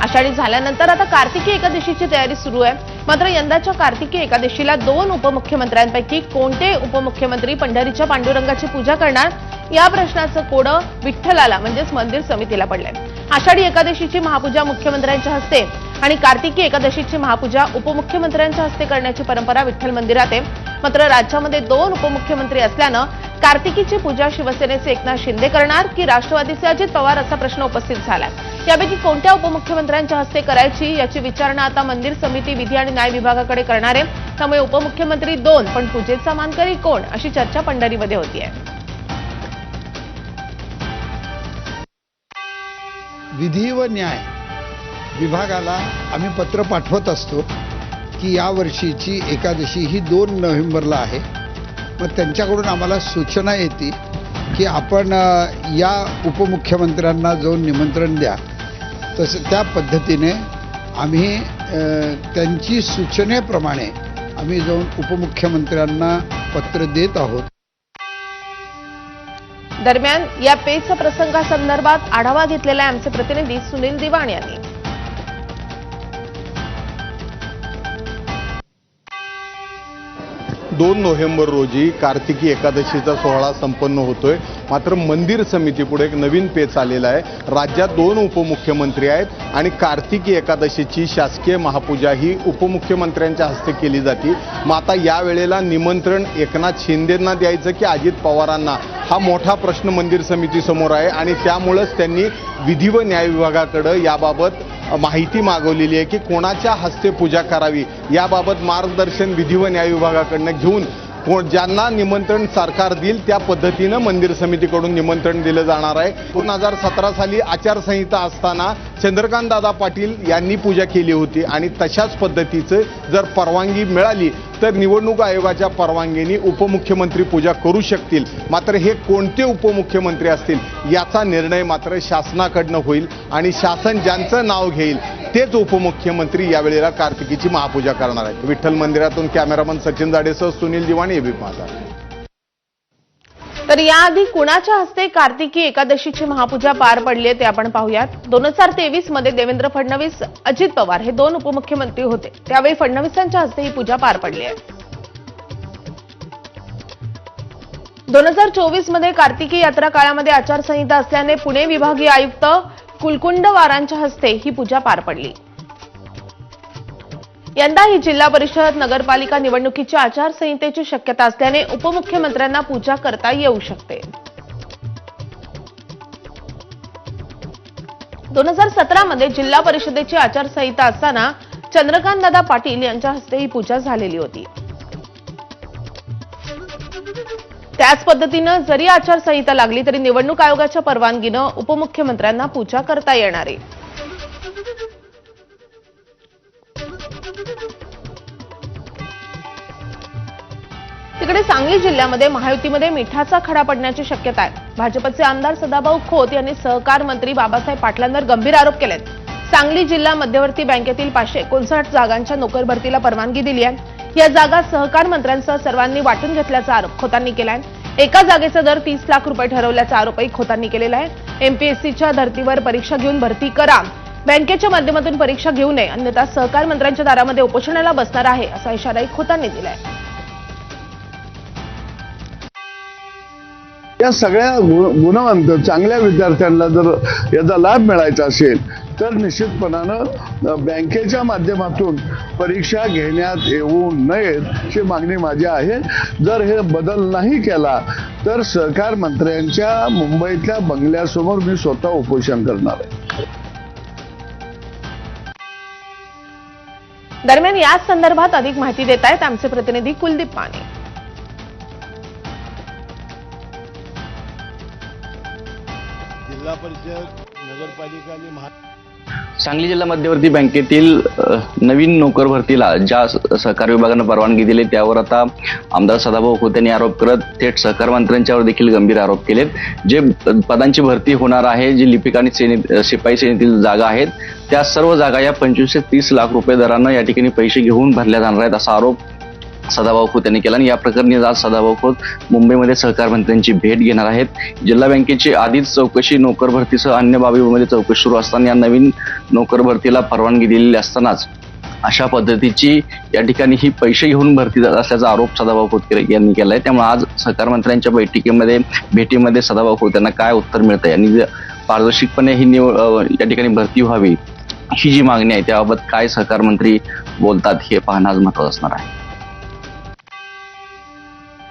आषाढी झाल्यानंतर आता कार्तिकी एकादशीची तयारी सुरू आहे. मात्र यंदाच्या कार्तिकी एकादशीला दोन उपमुख्यमंत्र्यांपैकी कोणते उपमुख्यमंत्री पंढरीच्या पांडुरंगाची पूजा करणार? या प्रश्नाचं कोडं विठ्ठलाला म्हणजेच मंदिर समितीला पडलंय. आषाढी एकादशीची महापूजा मुख्यमंत्र्यांच्या हस्ते आणि कार्तिकी एकादशीची महापूजा उपमुख्यमंत्र्यांच्या हस्ते करण्याची परंपरा विठ्ठल मंदिरात आहे. मात्र राज्यामध्ये दोन उपमुख्यमंत्री असल्यानं कार्तिकीची पूजा शिवसेनेचे एकनाथ शिंदे करणार की राष्ट्रवादीचे अजित पवार असा प्रश्न उपस्थित झालाय. यापैकी कोणत्या उपमुख्यमंत्र्यांच्या हस्ते करायची याची विचारणा आता मंदिर समिती विधी आणि न्याय विभागाकडे करणार आहे. त्यामुळे उपमुख्यमंत्री दोन पण पूजेचा मानकरी कोण? अशी चर्चा पंढरीमध्ये होतीये. विधी व न्याय. विभागाला आम्ही पत्र पाठवत असतो की या वर्षीची एकादशी ही दोन नोव्हेंबरला आहे. मग त्यांच्याकडून आम्हाला सूचना येते की आपण या उपमुख्यमंत्र्यांना जाऊन निमंत्रण द्या तसं त्या पद्धतीने आम्ही त्यांची सूचनेप्रमाणे आम्ही जाऊन उपमुख्यमंत्र्यांना पत्र देत आहोत. दरम्यान या पेच प्रसंगासंदर्भात आढावा घेतलेला आहे आमचे प्रतिनिधी सुनील दिवाण यांनी. दोन नोव्हेंबर रोजी कार्तिकी एकादशीचा सोहळा संपन्न होतोय. मात्र मंदिर समितीपुढे एक नवीन पेच आलेला आहे. राज्यात दोन उपमुख्यमंत्री आहेत आणि कार्तिकी एकादशीची शासकीय महापूजा ही उपमुख्यमंत्र्यांच्या हस्ते केली जाते. मग आता या वेळेला निमंत्रण एकनाथ शिंदेंना द्यायचं की अजित पवारांना? हा मोठा प्रश्न मंदिर समितीसमोर आहे आणि त्यामुळंच त्यांनी विधी व न्याय विभागाकडं याबाबत माहिती मागवलेली आहे की कोणाच्या हस्ते पूजा करावी याबाबत मार्गदर्शन विधी व न्याय विभागाकडनं घेऊन कोण ज्यांना निमंत्रण सरकार देईल त्या पद्धतीनं मंदिर समितीकडून निमंत्रण दिलं जाणार आहे. दोन हजार सतरा साली आचारसंहिता असताना चंद्रकांत दादा पाटील यांनी पूजा केली होती आणि तशाच पद्धतीचं जर परवानगी मिळाली तर निवडणूक आयोगाच्या परवानगीने उपमुख्यमंत्री पूजा करू शकतील. मात्र हे कोणते उपमुख्यमंत्री असतील याचा निर्णय मात्र शासनाकडनं होईल आणि शासन ज्यांचं नाव घेईल तेच उपमुख्यमंत्री यावेळेला कार्तिकीची महापूजा करणार आहेत. विठ्ठल मंदिरातून कॅमेरामन सचिन जाडेसह सुनील दिवाणी एबी माझा. तर याआधी कुणाच्या हस्ते कार्तिकी एकादशीची महापूजा पार पडली आहे ते आपण पाहूयात. दोन हजार तेवीसमध्ये देवेंद्र फडणवीस अजित पवार हे दोन उपमुख्यमंत्री होते. त्यावेळी फडणवीसांच्या हस्ते ही पूजा पार पडली आहे. दोन हजार चोवीसमध्ये कार्तिकी यात्रा काळामध्ये आचारसंहिता असल्याने पुणे विभागीय आयुक्त कुलकुंडवारांच्या हस्ते ही पूजा पार पडली. यंदा ही जिल्हा परिषद नगरपालिका निवडणुकीच्या आचारसंहितेची शक्यता असल्याने उपमुख्यमंत्र्यांना पूजा करता येऊ शकते. दोन हजार सतरा मध्ये जिल्हा परिषदेची आचारसंहिता असताना चंद्रकांतदादा पाटील यांच्या हस्ते ही पूजा झालेली होती. त्याच पद्धतीनं जरी आचारसंहिता लागली तरी निवडणूक आयोगाच्या परवानगीनं उपमुख्यमंत्र्यांना पूजा करता येणार आहे. तिकडे सांगली जिल्ह्यामध्ये महायुतीमध्ये मिठाचा खडा पडण्याची शक्यता आहे. भाजपचे आमदार सदाभाऊ खोत यांनी सहकार मंत्री बाबासाहेब पाटलांवर गंभीर आरोप केलेत. सांगली जिल्हा मध्यवर्ती बँकेतील पाचशे एकोणसाठ जागांच्या नोकर भरतीला परवानगी दिली आहे. या जागा सहकार मंत्र्यांसह सर्वांनी वाटून घेतल्याचा आरोप खोतांनी आहे एका जागेचा दर तीस लाख रुपये ठरवल्याचा आरोपही खोतांनी केलेला आहे. एमपीएससीच्या धर्तीवर परीक्षा घेऊन भरती करा. बँकेच्या माध्यमातून परीक्षा घेऊ नये अन्यथा सहकार मंत्र्यांच्या दारामध्ये उपोषणाला बसणार आहे असा इशाराही खोतांनी दिलाय. या सगळ्या गुणवंत चांगल्या विद्यार्थ्यांना जर याचा लाभ मिळायचा असेल तर निश्चितपणानं बँकेच्या माध्यमातून परीक्षा घेण्यात येऊ नयेत अशी मागणी माझी आहे. जर हे बदल नाही केला तर सहकार मंत्र्यांच्या मुंबईतल्या बंगल्यासमोर मी स्वतः उपोषण करणार आहे. दरम्यान याच संदर्भात अधिक माहिती देत आहेत आमचे प्रतिनिधी कुलदीप माने. जिल्हा परिषद नगरपालिका आणि महा सांगली जिल्हा मध्यवर्ती बँकेतील नवीन नोकर भरतीला ज्या सहकार विभागानं परवानगी दिली त्यावर आता आमदार सदाभाऊ खोत यांनी आरोप करत थेट सहकार मंत्र्यांच्यावर देखील गंभीर आरोप केलेत. जे पदांची भरती होणार आहे जी लिपिक आणि सेने शिपाई सेनेतील जागा आहेत त्या सर्व जागा या पंचवीस ते तीस लाख रुपये दरानं या ठिकाणी पैसे घेऊन भरल्या जाणार आहेत असा आरोप सदाभाऊ खोत यांनी केला आणि या प्रकरणी आज सदाभाऊ खोत मुंबईमध्ये सहकार मंत्र्यांची भेट घेणार आहेत. जिल्हा बँकेची आधीच चौकशी नोकर भरतीसह अन्य बाबीमध्ये चौकशी सुरू असताना या नवीन नोकर भरतीला परवानगी दिलेली असतानाच अशा पद्धतीची या ठिकाणी ही पैसे घेऊन भरती जात असल्याचा आरोप सदाभाऊ खोतकर यांनी केला आहे त्यामुळे आज सहकार मंत्र्यांच्या बैठकीमध्ये भेटीमध्ये सदाभाऊ खोत यांना काय उत्तर मिळतं आहे आणि जे पारदर्शकपणे ही निवड या ठिकाणी भरती व्हावी ही जी मागणी आहे त्याबाबत काय सहकार मंत्री बोलतात हे पाहणं आज महत्वाचं असणार आहे.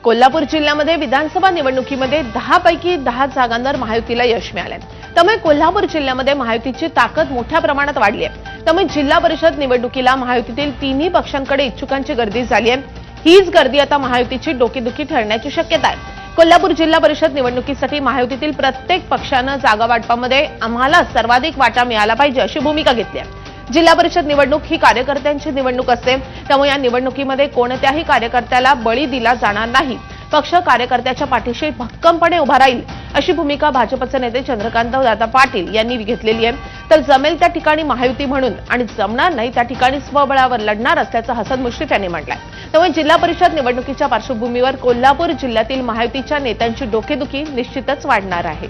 कोल्हापूर जिल्ह्यामध्ये विधानसभा निवडणुकीमध्ये दहापैकी दहा जागांवर महायुतीला यश मिळालंय. त्यामुळे कोल्हापूर जिल्ह्यामध्ये महायुतीची ताकद मोठ्या प्रमाणात वाढली आहे. त्यामुळे जिल्हा परिषद निवडणुकीला महायुतीतील तिन्ही पक्षांकडे इच्छुकांची गर्दी झाली आहे. हीच गर्दी आता महायुतीची डोकेदुखी ठरण्याची शक्यता आहे. कोल्हापूर जिल्हा परिषद निवडणुकीसाठी महायुतीतील प्रत्येक पक्षानं जागा वाटपामध्ये आम्हाला सर्वाधिक वाटा मिळाला पाहिजे अशी भूमिका घेतली आहे. जिल्हा परिषद निवडणूक ही कार्यकर्त्यांची निवडणूक असते. त्यामुळे या निवडणुकीमध्ये कोणत्याही कार्यकर्त्याला बळी दिला जाणार नाही. पक्ष कार्यकर्त्याच्या पाठीशी भक्कमपणे उभा राहील अशी भूमिका भाजपचे नेते चंद्रकांत दादा पाटील यांनी घेतलेली आहे. तर जमेल त्या ठिकाणी महायुती म्हणून आणि जमणार नाही त्या ठिकाणी स्वबळावर लढणार असल्याचं हसन मुश्रीफ यांनी म्हटलंय. त्यामुळे जिल्हा परिषद निवडणुकीच्या पार्श्वभूमीवर कोल्हापूर जिल्ह्यातील महायुतीच्या नेत्यांची डोकेदुखी निश्चितच वाढणार आहे.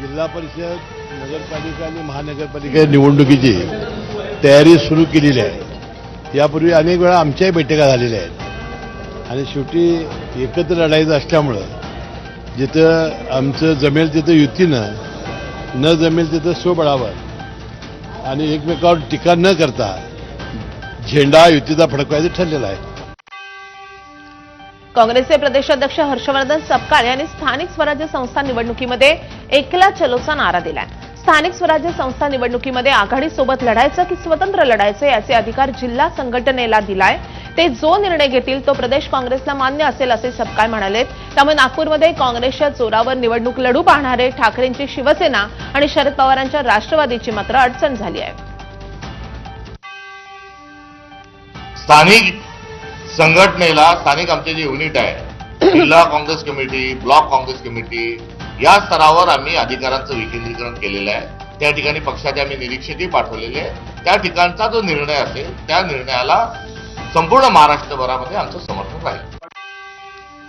जिल्हा परिषद नगरपालिका आणि महानगरपालिका निवडणुकीची तयारी सुरू केलेली आहे. यापूर्वी अनेक वेळा आमच्याही बैठका झालेल्या आहेत. आणि शेवटी एकत्र लढायचं असल्यामुळं जिथं आमचं जमेल तिथं युतीनं न जमेल तिथं स्वबळावर आणि एकमेकावर टीका न करता झेंडा युतीचा फडकवायचं ठरलेला आहे. काँग्रेसचे प्रदेशाध्यक्ष हर्षवर्धन सपकाळ यांनी स्थानिक स्वराज्य संस्था निवडणुकीमध्ये एकला चलोचा नारा दिलाय. स्थानिक स्वराज्य संस्था निवडणुकीमध्ये आघाडीसोबत लढायचं की स्वतंत्र लढायचं याचे अधिकार जिल्हा संघटनेला दिलाय. ते जो निर्णय घेतील तो प्रदेश काँग्रेसला मान्य असेल असे सपकाळ म्हणाले त्यामुळे नागपूरमध्ये काँग्रेसच्या जोरावर निवडणूक लढू पाहणारे ठाकरेंची शिवसेना आणि शरद पवारांच्या राष्ट्रवादीची मात्र अडचण झाली आहे. स्थानिक संघटनेला स्थानिक आमचे जे युनिट आहे जिल्हा Congress committee block Congress committee या स्तरावर आम्ही अधिकारांचं विकेंद्रीकरण केलेलं आहे. त्या ठिकाणी पक्षाचे आम्ही निरीक्षकही पाठवलेले आहे त्या ठिकाणचा जो निर्णय असेल त्या निर्णयाला संपूर्ण महाराष्ट्रभरामध्ये आमचं समर्थन राहील.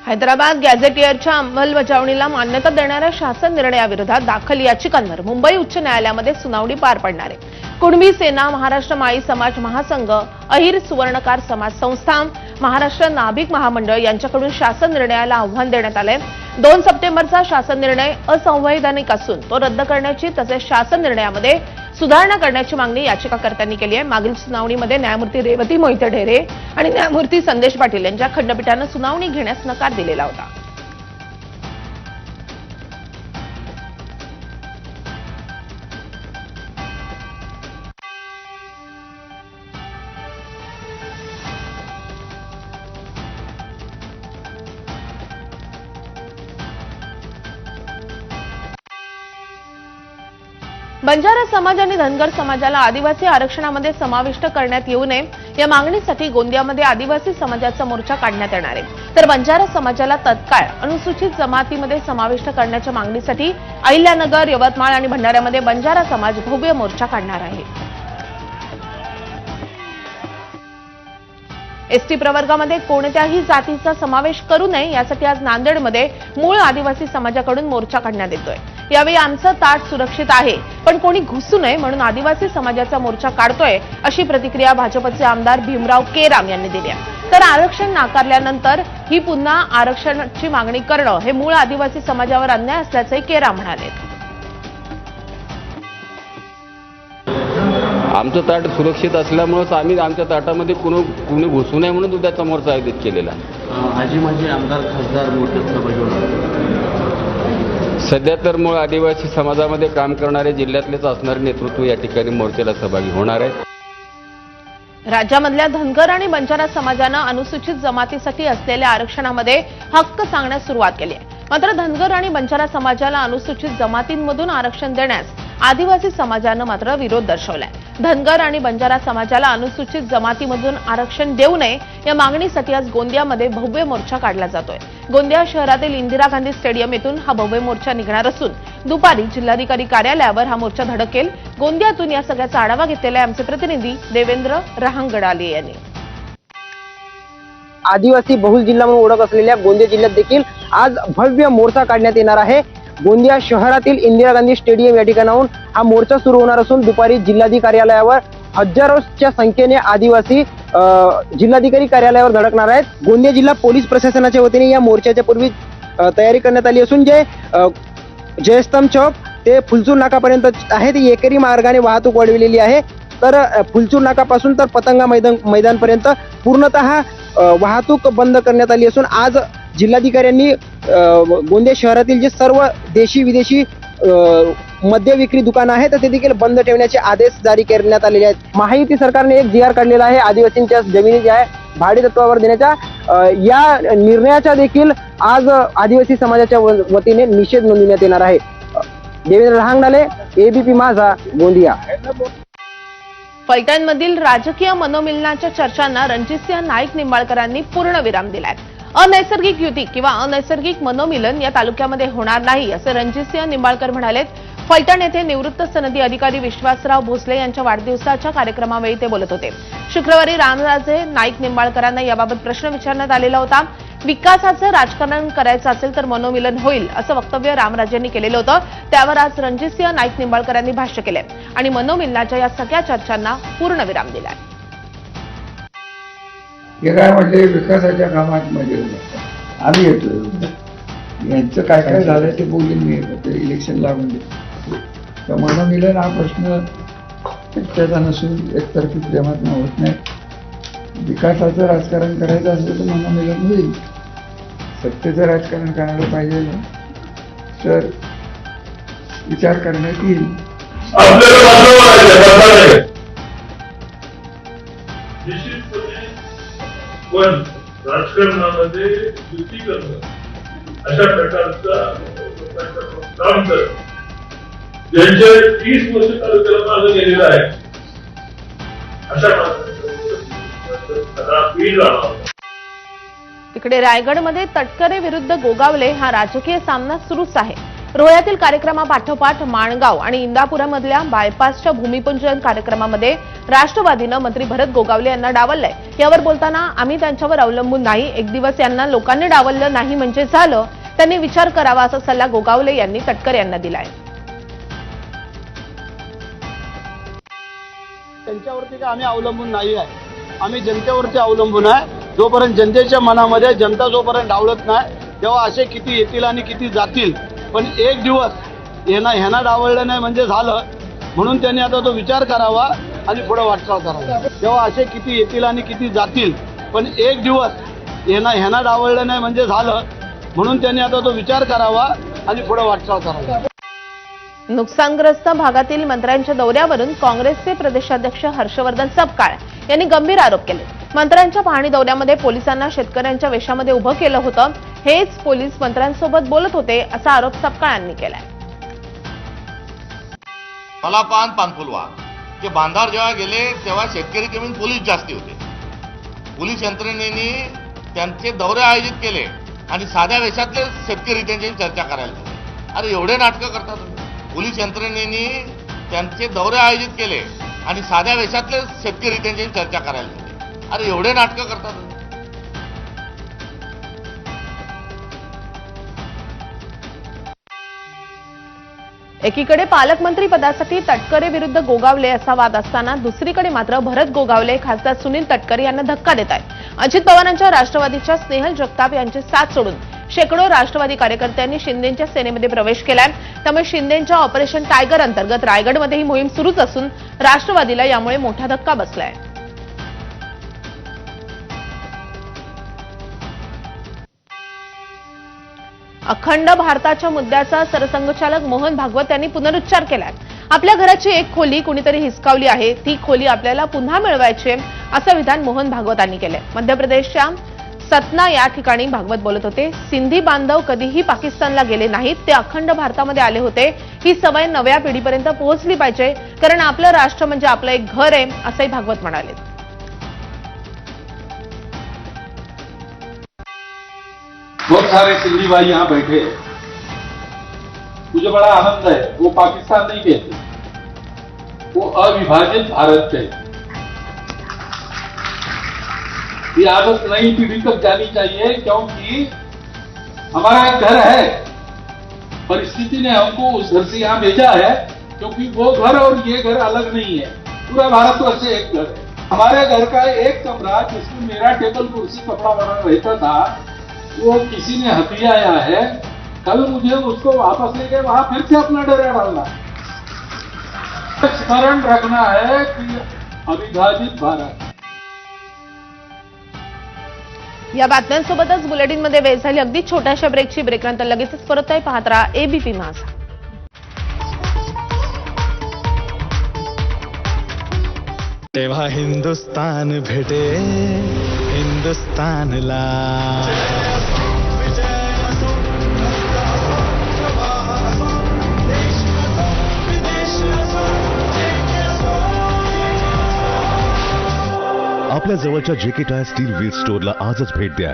हैदराबाद गॅझेटियरच्या अंमलबजावणीला मान्यता देणाऱ्या शासन निर्णयाविरोधात दाखल याचिकांवर मुंबई उच्च न्यायालयामध्ये सुनावणी पार पडणार आहे. कुणबी सेना महाराष्ट्र माळी समाज महासंघ अहिर सुवर्णकार समाज संस्था महाराष्ट्र नाभिक महामंडळ यांच्याकडून शासन निर्णयाला आव्हान देण्यात आलंय. दोन सप्टेंबरचा शासन निर्णय असंवैधानिक असून तो रद्द करण्याची तसेच शासन निर्णयामध्ये सुधारणा करण्याची मागणी याचिकाकर्त्यांनी केली आहे. मागील सुनावणीमध्ये न्यायमूर्ती रेवती मोहिते ढेरे आणि न्यायमूर्ती संदेश पाटील यांच्या खंडपीठानं सुनावणी घेण्यास नकार दिलेला होता. बंजारा समाज आणि धनगर समाजाला आदिवासी आरक्षणामध्ये समाविष्ट करण्यात येऊ नये या मागणीसाठी गोंदियामध्ये आदिवासी समाजाचा मोर्चा काढण्यात येणार आहे. तर बंजारा समाजाला तत्काळ अनुसूचित जमातीमध्ये समाविष्ट करण्याच्या मागणीसाठी अहिल्यानगर यवतमाळ आणि भंडाऱ्यामध्ये बंजारा समाज भव्य मोर्चा काढणार आहे. एसटी प्रवर्गामध्ये कोणत्याही जातीचा समावेश करू नये यासाठी आज नांदेडमध्ये मूळ आदिवासी समाजाकडून मोर्चा काढण्यात येतोय. यावेळी आमचं ताट सुरक्षित आहे. पण कोणी घुसू नये म्हणून आदिवासी समाजाचा मोर्चा काढतोय अशी प्रतिक्रिया भाजपचे आमदार भीमराव केराम यांनी दिली आहे. तर आरक्षण नाकारल्यानंतर ही पुन्हा आरक्षणाची मागणी करणं हे मूळ आदिवासी समाजावर अन्याय असल्याचंही केराम म्हणाले. आमचं ताट सुरक्षित असल्यामुळंच आम्ही आमच्या ताटामध्ये कुणी कुणी घुसू नये म्हणून उद्याचा मोर्चा आयोजित केलेला आहे. आजी माझे आमदार खासदार मोठे सहभागी होणार. सध्या तर मूळ आदिवासी समाजामध्ये काम करणारे जिल्ह्यातलेच असणारे नेतृत्व या ठिकाणी मोर्चाला सहभागी होणार आहे. राज्यामधल्या धनगर आणि बंजारा समाजानं अनुसूचित जमातीसाठी असलेल्या आरक्षणामध्ये हक्क सांगण्यास सुरुवात केली आहे. मात्र धनगर आणि बंजारा समाजाला अनुसूचित जमातींमधून आरक्षण देण्यास आदिवासी समाजानं मात्र विरोध दर्शवलाय. धनगर आणि बंजारा समाजाला अनुसूचित जमातीमधून आरक्षण देऊ नये या मागणीसाठी आज गोंदियामध्ये भव्य मोर्चा काढला जातोय. गोंदिया शहरातील इंदिरा गांधी स्टेडियम येथून हा भव्य मोर्चा निघणार असून दुपारी जिल्हाधिकारी कार्यालयावर हा मोर्चा धडकेल. गोंदियातून या सगळ्याचा आढावा घेतलेला आहे आमचे प्रतिनिधी देवेंद्र रहांगडाले यांनी. आदिवासी बहुल जिल्हा म्हणून ओळख असलेल्या गोंदिया जिल्ह्यात देखील आज भव्य मोर्चा काढण्यात येणार आहे. गोंदिया शहरातील इंदिरा गांधी स्टेडियम या ठिकाणाहून हा मोर्चा सुरू होणार असून दुपारी जिल्हाधिकारी कार्यालयावर हजारोच्या संख्येने आदिवासी जिल्हाधिकारी कार्यालयावर धडकणार आहेत. गोंदिया जिल्हा पोलीस प्रशासनाच्या वतीने या मोर्चाच्या पूर्वी तयारी करण्यात आली असून जे जयस्तंभ चौक ते फुलचूर नाकापर्यंत आहे ती एकेरी मार्गाने वाहतूक वाढविलेली आहे. तर फुलचूर नाकापासून तर पतंगा मैदान मैदानपर्यंत पूर्णतः वाहतूक बंद करण्यात आली असून आज जिल्हाधिकाऱ्यांनी गोंदिया शहरातील जे सर्व देशी विदेशी मद्य विक्री दुकानं आहेत तर ते देखील बंद ठेवण्याचे आदेश जारी करण्यात आलेले आहेत. महायुती सरकारने एक जी आर काढलेला आहे आदिवासींच्या जमिनी ज्या आहे भाडे तत्वावर देण्याच्या या निर्णयाचा देखील आज आदिवासी समाजाच्या व- वतीने निषेध नोंदवण्यात येणार आहे. देवेंद्र रहांगडाले एबीपी माझा गोंदिया. फलटणमधील राजकीय मनोमिलनाच्या चर्चांना रणजितसिंह नाईक निंबाळकरांनी पूर्णविराम दिलाय. अनैसर्गिक युती किंवा अनैसर्गिक मनोमिलन या तालुक्यामध्ये होणार नाही असं रणजितसिंह निंबाळकर म्हणालेत. फलटण येथे निवृत्त सनदी अधिकारी विश्वासराव भोसले यांच्या वाढदिवसाच्या कार्यक्रमावेळी ते बोलत होते. शुक्रवारी रामराजे नाईक निंबाळकरांना याबाबत प्रश्न विचारण्यात आलेला होता. विकासाचं राजकारण करायचं असेल तर मनोमिलन होईल असं वक्तव्य रामराजेंनी केलेलं होतं. त्यावर आज रणजितसिंह नाईक निंबाळकरांनी भाष्य केलंय. आणि मनोमिलनाच्या या सगळ्या चर्चांना पूर्णविराम दिलाय. हे काय म्हटले? विकासाच्या कामात मध्ये होतं. आम्ही येतोय यांचं काय काय झालंय ते बोलून मी. येतो. ते इलेक्शन लागून दे. तर मनोमिलन हा प्रश्न त्याचा नसून एकतर्फी प्रेमात होत नाही. विकासाचं राजकारण करायचं असलं तर मनोमिलन होईल. सत्तेचं राजकारण करायला पाहिजे ना, तर विचार करण्यात येईल. निश्चितपणे पण राजकारणामध्ये युती करणं अशा प्रकारचा काम करणं. ज्यांच्या तीस वर्ष तालुक्याला मागं गेलेला आहे. अशा माणसांचं तिकडे रायगडमध्ये तटकरे विरुद्ध गोगावले हा राजकीय सामना सुरूच आहे. रोह्यातील कार्यक्रमापाठोपाठ माणगाव आणि इंदापुरामधल्या बायपासच्या भूमिपूजन कार्यक्रमामध्ये राष्ट्रवादीनं मंत्री भरत गोगावले यांना डावललंय. यावर बोलताना आम्ही त्यांच्यावर अवलंबून नाही. एक दिवस यांना लोकांनी डावललं नाही म्हणजे झालं. त्यांनी विचार करावा असा सल्ला गोगावले यांनी तटकर यांना दिलाय. त्यांच्यावरती का आम्ही अवलंबून नाही आहे. आम्ही जनतेवरती अवलंबून आहे. जोपर्यंत जनतेच्या मनामध्ये जनता जोपर्यंत डावलत नाही तेव्हा असे किती येतील आणि किती जातील पण एक दिवस यांना ह्यांना डावळलं नाही म्हणजे झालं. म्हणून त्यांनी आता तो विचार करावा आणि पुढे वाटचाल करावा. तेव्हा असे किती येतील आणि किती जातील पण एक दिवस यांना ह्यांना डावळलं नाही म्हणजे झालं. म्हणून त्यांनी आता तो विचार करावा आणि पुढे वाटचाल करावा. नुकसानग्रस्त भागातील मंत्र्यांच्या दौऱ्यावरून काँग्रेसचे प्रदेशाध्यक्ष हर्षवर्धन सपकाळ यांनी गंभीर आरोप केले. मंत्र्यांच्या पाहणी दौऱ्यामध्ये पोलिसांना शेतकऱ्यांच्या वेशामध्ये उभं केलं होतं. हेच पोलीस मंत्र्यांसोबत बोलत होते असा आरोप सपकाळांनी केलाय. मला पान पानफुलवा ते बांधार जेव्हा गेले तेव्हा शेतकरी कमी पोलीस जास्ती होते. पोलीस यंत्रणेने त्यांचे दौरे आयोजित केले आणि साध्या वेशातले शेतकरी त्यांच्याशी चर्चा करायला लागले अरे एवढे नाटकं करतात पोलीस यंत्रणेने त्यांचे दौरे आयोजित केले आणि साध्या वेशातले शेतकरी त्यांच्याशी चर्चा करायला लागले अरे एवढे नाटकं करतात एकीकडे पालकमंत्री पदासाठी तटकरे विरुद्ध गोगावले असा वाद असताना दुसरीकडे मात्र भरत गोगावले खासदार सुनील तटकरे यांना धक्का देत आहेत. अजित पवारांच्या राष्ट्रवादीच्या स्नेहल जगताप यांची साथ सोडून शेकडो राष्ट्रवादी कार्यकर्त्यांनी शिंदेच्या सेनेमध्ये प्रवेश केलाय. त्यामुळे शिंदेच्या ऑपरेशन टायगर अंतर्गत रायगडमध्ये ही मोहीम सुरूच असून राष्ट्रवादीला यामुळे मोठा धक्का बसलाय. अखंड भारताच्या मुद्द्याचा सरसंघचालक मोहन भागवत यांनी पुनरुच्चार केलाय. आपल्या घराची एक खोली कुणीतरी हिसकावली आहे. ती खोली आपल्याला पुन्हा मिळवायची आहे, असं विधान मोहन भागवतांनी केलंय. मध्य प्रदेशच्या सतना या ठिकाणी भागवत बोलत होते सिंधी बांधव कधीही पाकिस्तानला गेले नाहीत. ते अखंड भारतामध्ये आले होते. ही सवय नव्या पिढीपर्यंत पोहोचली पाहिजे. कारण आपलं राष्ट्र म्हणजे आपलं एक घर आहे असंही भागवत म्हणाले. बहुत सारे सिंधी भाई यहाँ बैठे हैं। मुझे बड़ा आनंद है, वो पाकिस्तान नहीं कहते वो अविभाजित भारत कहते ये आदत नई पीढ़ी तक जानी चाहिए, क्योंकि हमारा घर है, परिस्थिति ने हमको उस घर से यहाँ भेजा है, क्योंकि वो घर और ये घर अलग नहीं है। पूरा भारतवर्ष एक घर है। हमारे घर का एक कमरा जिसमें मेरा टेबल, कुर्सी, कपड़ा बना रहता था वो किसी ने हथियाया है कल मुझे उसको वापस लेके वहां फिर से अपना डेरा डालना। स्मरण रखना है कि अविभाजित भारत। या बातम्यांसोबतच बुलेटिनमध्ये वेळ झाली. अगदी छोट्याशा ब्रेकची ब्रेकनंतर लगेचच परत आहे पाहत राहा एबीपी माझा तेव्हा हिंदुस्तान भेटे हिंदुस्तानला. आपल्या जवळच्या जेके टायर स्टील व्हील स्टोअरला आजच भेट द्या.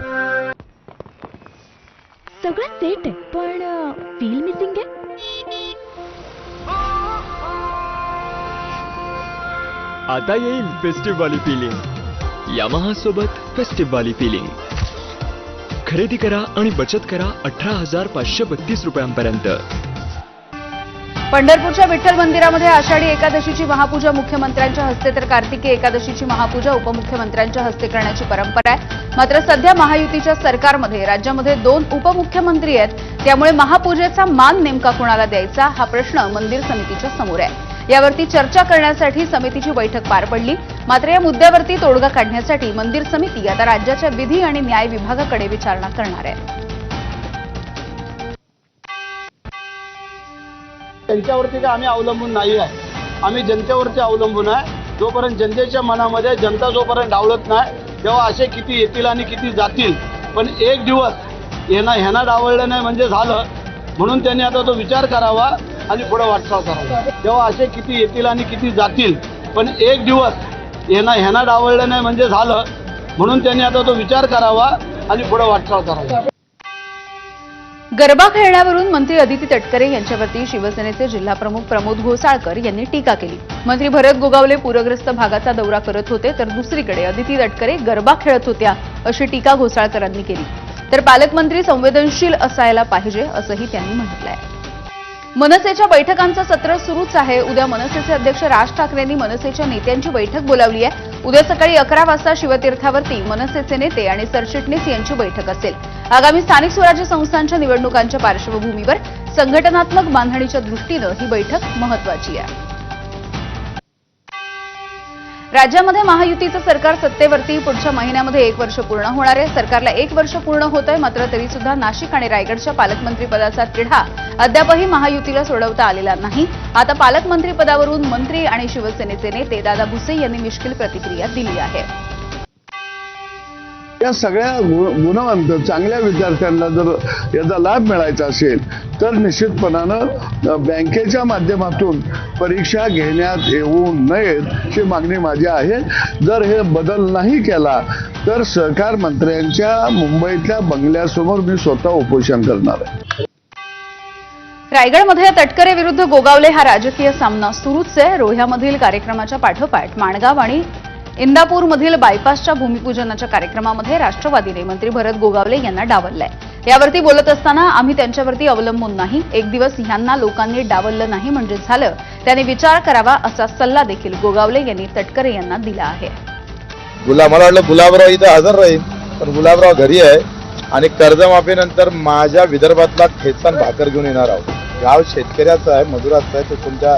सगळं सेट आहे पण फील मिसिंग आहे? आता येईल फेस्टिव्ह वाली फिलिंग यामाहा सोबत फेस्टिव्ह वाली फिलिंग खरेदी करा आणि बचत करा अठरा हजार पाचशे बत्तीस रुपयांपर्यंत. पंढरपूरच्या विठ्ठल मंदिरामध्ये आषाढी एकादशीची महापूजा मुख्यमंत्र्यांच्या हस्ते तर कार्तिकी एकादशीची महापूजा उपमुख्यमंत्र्यांच्या हस्ते करण्याची परंपरा आहे. मात्र सध्या महायुतीच्या सरकारमध्ये राज्यामध्ये दोन उपमुख्यमंत्री आहेत. त्यामुळे महापूजेचा मान नेमका कुणाला द्यायचा हा प्रश्न मंदिर समितीच्या समोर आहे. यावरती चर्चा करण्यासाठी समितीची बैठक पार पडली. मात्र या मुद्द्यावरती तोडगा काढण्यासाठी मंदिर समिती आता राज्याच्या विधी आणि न्याय विभागाकडे विचारणा करणार आहे. त्यांच्यावरती काय आम्ही अवलंबून नाही आहे. आम्ही जनतेवरती अवलंबून आहे. जोपर्यंत जनतेच्या मनामध्ये जनता जोपर्यंत डावलत नाही तेव्हा असे किती येतील आणि किती जातील. पण एक दिवस ह्यांना ह्यांना डावळलं नाही म्हणजे झालं. म्हणून त्यांनी आता तो विचार करावा आणि पुढे वाटचाल करावा. तेव्हा असे किती येतील आणि किती जातील. पण एक दिवस ह्यांना ह्यांना डावळलं नाही म्हणजे झालं. म्हणून त्यांनी आता तो विचार करावा आणि पुढे वाटचाल करावा. गरबा खेळण्यावरून मंत्री अदिती तटकरे यांच्यावरती शिवसेनेचे जिल्हाप्रमुख प्रमोद घोसाळकर यांनी टीका केली. मंत्री भरत गोगावले पूरग्रस्त भागाचा दौरा करत होते तर दुसरीकडे अदिती तटकरे गरबा खेळत होत्या अशी टीका घोसाळकरांनी केली. तर पालकमंत्री संवेदनशील असायला पाहिजे असंही त्यांनी म्हटलंय. मनसेच्या बैठकांचं सत्र सुरूच आहे. उद्या मनसेचे अध्यक्ष राज ठाकरेंनी मनसेच्या नेत्यांची बैठक बोलावली आहे. उद्या सकाळी अकरा वाजता शिवतीर्थावरती मनसेचे नेते आणि सरचिटणीस यांची बैठक असेल. आगामी स्थानिक स्वराज्य संस्थांच्या निवडणुकांच्या पार्श्वभूमीवर संघटनात्मक बांधणीच्या दृष्टीनं ही बैठक महत्वाची आहे. राज्यामध्ये महायुतीचं सरकार सत्तेवरती पुढच्या महिन्यामध्ये एक वर्ष पूर्ण होणार आहे. सरकारला एक वर्ष पूर्ण होत आहे मात्र तरी सुद्धा नाशिक आणि रायगडच्या पालकमंत्रीपदाचा तिढा अद्यापही महायुतीला सोडवता आलेला नाही. आता पालकमंत्रीपदावरून मंत्री आणि शिवसेनेचे नेते दादा भुसे यांनी मिश्किल प्रतिक्रिया दिली आहे. या सगळ्या गुण गुणवंत चांगल्या विद्यार्थ्यांना जर याचा लाभ मिळायचा असेल तर निश्चितपणानं बँकेच्या माध्यमातून परीक्षा घेण्यात येऊ नयेत ही मागणी माझी आहे. जर हे बदल नाही केला तर सहकार मंत्र्यांच्या मुंबईतल्या बंगल्यासमोर मी स्वतः उपोषण करणार आहे. रायगडमध्ये तटकरे विरुद्ध गोगावले हा राजकीय सामना सुरूच आहे. रोह्यामधील कार्यक्रमाच्या पाठोपाठ माणगाव आणि इंदापूरमधील बायपासच्या भूमिपूजनाच्या कार्यक्रमामध्ये राष्ट्रवादीने मंत्री भरत गोगावले यांना डावललंय. यावरती बोलत असताना आम्ही त्यांच्यावरती अवलंबून नाही. एक दिवस ह्यांना लोकांनी डावललं नाही म्हणजे झालं. त्याने विचार करावा असा सल्ला देखील गोगावले यांनी तटकरे यांना दिला आहे. गुलाब मला वाटलं गुलाबराव इथं हजर राहील पण गुलाबराव घरी आहे आणि कर्जमाफीनंतर माझ्या विदर्भातला ठेचण भाकर घेऊन येणार आहोत. गाव शेतकऱ्याचं आहे मजुराचं आहे तो तुमच्या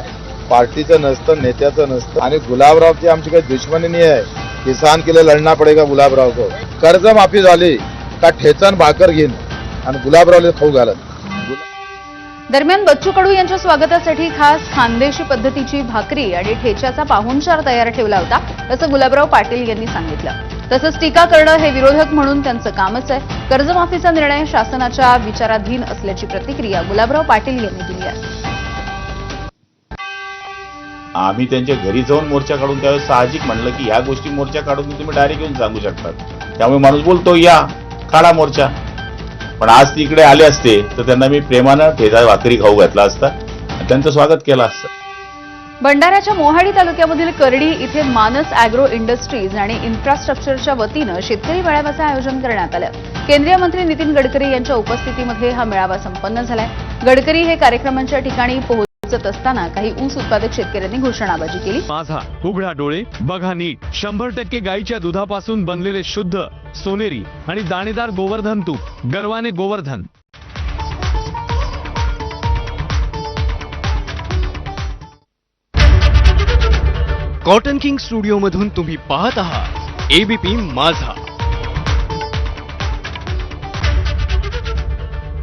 पार्टीचं नसतं नेत्याचं नसतं. आणि गुलाबरावची आमची काही दुश्मनी नाही आहे. किसान के लिए लढना पडेगा गुलाबराव को कर्जमाफी झाली का ठेचण भाकर घेईन. आणि गुलाबरावला खाऊ घालत. दरम्यान बच्चू कडू यांच्या स्वागतासाठी खास खानदेशी पद्धतीची भाकरी आणि ठेच्याचा पाहुणचार तयार ठेवला होता असं गुलाबराव पाटील यांनी सांगितलं. तसंच टीका करणं हे विरोधक म्हणून त्यांचं कामच आहे. कर्जमाफीचा निर्णय शासनाच्या विचाराधीन असल्याची प्रतिक्रिया गुलाबराव पाटील यांनी दिली आहे. आम्ही त्यांच्या घरी जाऊन मोर्चा काढून त्यावेळेस साहजिक म्हणलं की ह्या गोष्टी मोर्चा काढून तुम्ही डायरेक्ट येऊन सांगू शकतात. त्यामुळे माणूस बोलतो या काढा मोर्चा. पण आज तिकडे आले असते तर त्यांना मी प्रेमानं ठेचा भाकरी खाऊ घातला असता त्यांचं स्वागत केलं असतं. भंडाऱ्याच्या मोहाडी तालुक्यामधील करडी इथे मानस अॅग्रो इंडस्ट्रीज आणि इन्फ्रास्ट्रक्चरच्या वतीनं शेतकरी मेळाव्याचं आयोजन करण्यात आलं. केंद्रीय मंत्री नितीन गडकरी यांच्या उपस्थितीमध्ये हा मेळावा संपन्न झालाय. गडकरी हे कार्यक्रमांच्या ठिकाणी पोहोच पोहोचत असताना काही ऊस उत्पादक शेतकऱ्यांनी घोषणाबाजी केली. माझा उघडा डोळे बघा नीट. शंभर टक्के गाईच्या दुधापासून बनलेले शुद्ध सोनेरी आणि दाणेदार गोवर्धन तूप गर्वाने गोवर्धन. कॉटन किंग स्टुडिओ मधून तुम्ही पाहत आहात एबीपी माझा.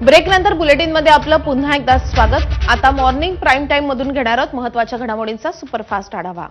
ब्रेक नंतर बुलेटिनमध्ये आपलं पुन्हा एकदा स्वागत. आता मॉर्निंग प्राईम टाइम मधून घेणार आहोत महत्त्वाच्या घडामोडींचा सुपरफास्ट आढावा.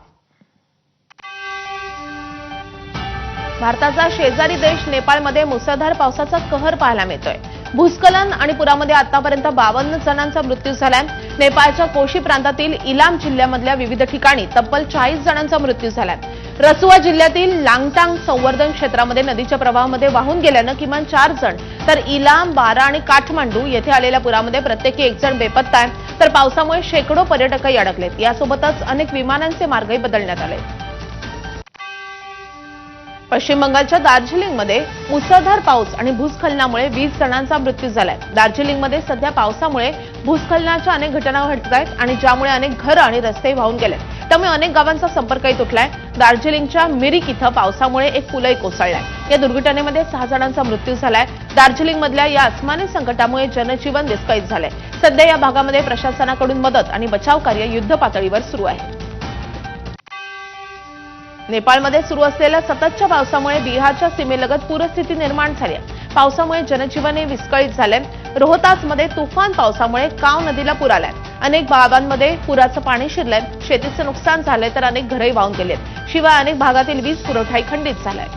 भारताचा शेजारी देश नेपाळमध्ये मुसळधार पावसाचा कहर पाहायला मिळतोय. भूस्खलन आणि पुरामध्ये आतापर्यंत बावन्न जणांचा मृत्यू झालाय. नेपाळच्या कोशी प्रांतातील इलाम जिल्ह्यामधल्या विविध ठिकाणी तब्बल चाळीस जणांचा मृत्यू झालाय. रसुआ जिल्ह्यातील लांगटांग संवर्धन क्षेत्रामध्ये नदीच्या प्रवाहामध्ये वाहून गेल्यानं किमान चार जण तर इलाम बारा आणि काठमांडू येथे आलेल्या पुरामध्ये प्रत्येकी एक जण बेपत्ता आहे. तर पावसामुळे शेकडो पर्यटकही अडकलेत. यासोबतच अनेक विमानांचे मार्गही बदलण्यात आले. पश्चिम बंगालच्या दार्जिलिंगमध्ये मुसळधार पाऊस आणि भूस्खलनामुळे वीस जणांचा मृत्यू झालाय. दार्जिलिंगमध्ये सध्या पावसामुळे भूस्खलनाच्या अनेक घटना घडत आहेत आणि ज्यामुळे अनेक घरं आणि रस्ते वाहून गेले त्यामुळे अनेक गावांचा संपर्कही तुटलाय. दार्जिलिंगच्या मिरिक इथं पावसामुळे एक पुलही कोसळलाय. या दुर्घटनेमध्ये सहा जणांचा मृत्यू झालाय. दार्जिलिंगमधल्या या अस्मानी संकटामुळे जनजीवन विस्कळीत झालंय. सध्या या भागामध्ये प्रशासनाकडून मदत आणि बचाव कार्य युद्ध पातळीवर सुरू आहे. नेपाळमध्ये सुरू असलेल्या सततच्या पावसामुळे बिहारच्या सीमेलगत पूरस्थिती निर्माण झाली आहे. पावसामुळे जनजीवनही विस्कळीत झालंय. रोहतासमध्ये तुफान पावसामुळे काव नदीला पूर आलाय. अनेक भागांमध्ये पुराचं पाणी शिरलंय. शेतीचं नुकसान झालंय तर अनेक घरही वाहून गेलेत. शिवाय अनेक भागातील वीज पुरवठाही खंडित झालाय.